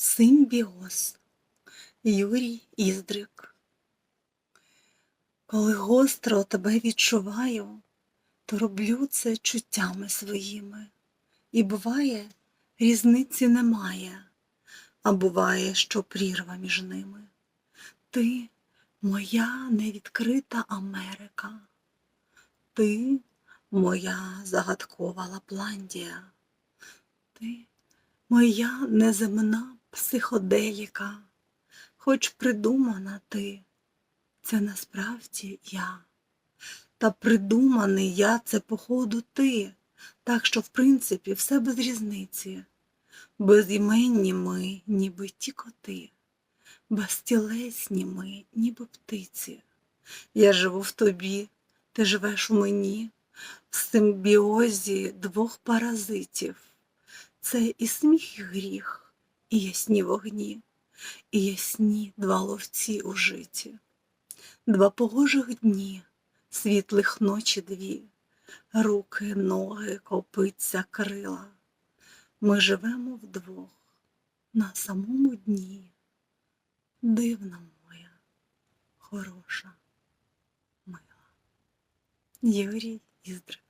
Симбіоз Юрій Іздрик Коли гостро тебе відчуваю, то роблю це чуттями своїми. І буває, різниці немає, а буває, що прірва між ними. Ти моя невідкрита Америка, ти моя загадкова Лапландія, ти моя неземна психоделіка, хоч придумана ти, це насправді я. Та придуманий я це походу ти, так що, в принципі, все без різниці. Безіменні ми, ніби ті коти, безтілесні ми, ніби птиці. Я живу в тобі, ти живеш у мені, в симбіозі двох паразитів. Це і сміх, і гріх, і ясні вогні, і ясні два ловці у житті, два погожих дні, світлих ночі дві, руки, ноги, копиця, крила. Ми живемо вдвох на самому дні. Дивна моя, хороша, мила. Юрій Іздрик